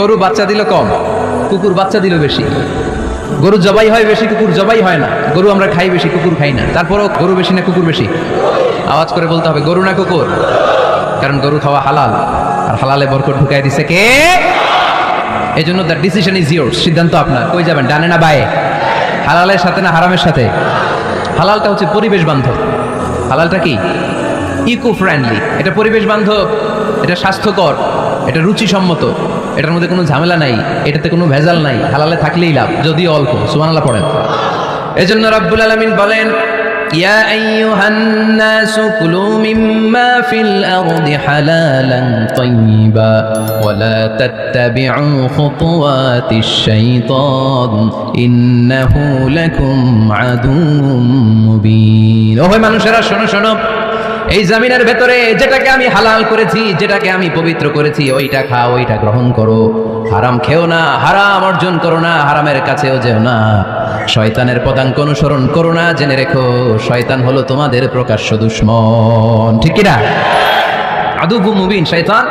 গরু বাচ্চা দিল কম, কুকুর বাচ্চা দিল বেশি। গরু জবাই হয় বেশি, কুকুর জবাই হয় না। গরু আমরা খাই বেশি, কুকুর খাই না। তারপরেও গরু বেশি না, কুকুর বেশি। আওয়াজ করে বলতে হবে, গরু না কুকুর? কারণ গরু খাওয়া হালাল। আর হালালে বরকত ঢুকাই দিছে কে? এই জন্য দ্য ডিসিশন ইজ ইয়োর সিদ্ধান্ত আপনার। কই যাবেন, ডানে না বায়ে? হালালের সাথে না হারামের সাথে? হালালটা হচ্ছে পরিবেশ বান্ধব। হালালটা কি? ইকো ফ্রেন্ডলি এটা পরিবেশ বান্ধব। এটা স্বাস্থ্যকর। এটা রুচিসম্মত। এটার মধ্যে কোনো ঝামেলা নাই, এটাতে কোনো ভেজাল নাই, হালালে থাকলেই লাভ, যদি অল্প, সুবহানাল্লাহ পড়েন। এজন্য রাব্বুল আলামিন বলেন, ইয়া আইয়ুহান নাসু কুলু মিম্মা ফিল আরদি হালালান তাইয়্যিবা ওয়া লা তাত্তাবি'ু খুতুওয়াতিশ শাইতান ইন্নাহু লাকুম আদুউম মানুষেরা, শোনো শোনো এই জামিনের ভেতরে যেটাকে আমি হালাল করেছি, যেটাকে আমি পবিত্র করেছি, ওইটা খাও, ওইটা গ্রহণ করো। হারাম খেও না, হারাম অর্জন করো না, হারামের কাছেও যেও না। শয়তানের পদাঙ্ক অনুসরণ করো না, জেনে রেখো, শয়তান হলো তোমাদের প্রকাশ্য দুশ্মন। ঠিক কিনা? আদুবু মুবিন, শয়তান,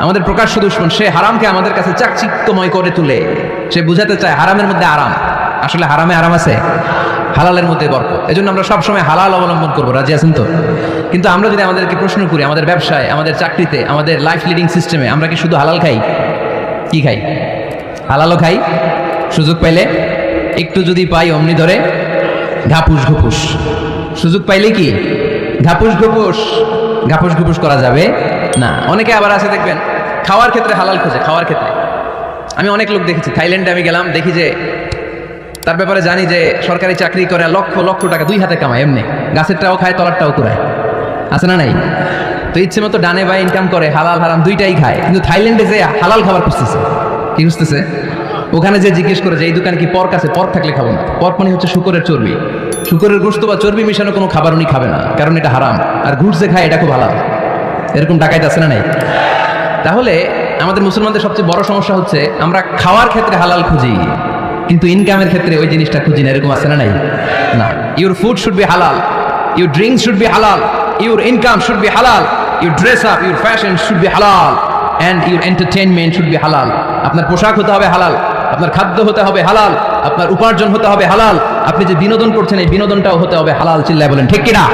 আমাদের প্রকাশ্য দুশ্মন, সে হারামকে আমাদের কাছে চাকচিক্যময় করে তুলে। সে বুঝাতে চায় হারামের মধ্যে আরাম। আসলে হারামে আরাম আছে, হালালের মধ্যে বরকত। এজন্য আমরা সবসময় হালাল অবলম্বন করব। রাজি আছেন তো? কিন্তু আমরা যদি আমাদেরকে প্রশ্ন করি, আমাদের ব্যবসায়, আমাদের চাকরিতে, আমাদের লাইফ লিডিং সিস্টেমে আমরা কি শুধু হালাল খাই? কি খাই? হালালও খাই? সুযোগ পাইলে একটু যদি পাই অমনি ধরে ঘাপুস ঘুপুস। সুযোগ পাইলে কি? ঘাপুস ঘুপুস। ঘাপুস ঘুপুস করা যাবে না। অনেকে আবার আছে, দেখবেন, খাওয়ার ক্ষেত্রে হালাল খোঁজে, খাওয়ার ক্ষেত্রে। আমি অনেক লোক দেখেছি, থাইল্যান্ডে আমি গেলাম, দেখি যে তার ব্যাপারে জানি যে সরকারি চাকরি করে লক্ষ লক্ষ টাকা দুই হাতে কামায়, এমনি। গাছেরটাও খায়, তলারটাও কুড়ায় আছে না নাই? তো ইচ্ছে মতো ডানে বা ইনকাম করে, হালাল, হারাম দুইটাই খায়। কিন্তু থাইল্যান্ডে যে হালাল খাবার খুঁজতেছে, কি খুঁজতেছে? ওখানে যে জিজ্ঞেস করে যে, এই দোকানে কি পর্ক আছে? পর্ক থাকলে খাব না। পর্ক মানে হচ্ছে শুকরের চর্বি। শুকরের গোস্ত বা চর্বি মিশানো কোনো খাবার উনি খাবে না, কারণ এটা হারাম। আর ঘুষ যে খায়, এটা খুব হালাল। এরকম টাকাইতে আছে না নাই? তাহলে আমাদের মুসলমানদের সবচেয়ে বড় সমস্যা হচ্ছে, আমরা খাওয়ার ক্ষেত্রে হালাল খুঁজি, কিন্তু ইনকামের ক্ষেত্রে ওই জিনিসটা খুঁজি না, এরকম আছে না নাই? না। Your food should be halal your drinks should be halal your income should be halal your dress up your fashion should be halal and your entertainment should be halal আপনার পোশাক হতে হবে হালাল আপনার খাদ্য হতে হবে হালাল আপনার উপার্জন হতে হবে হালাল আপনি যে বিনোদন করছেন এই বিনোদনটাও হতে হবে হালাল চিল্লায় বলেন ঠিক কিনা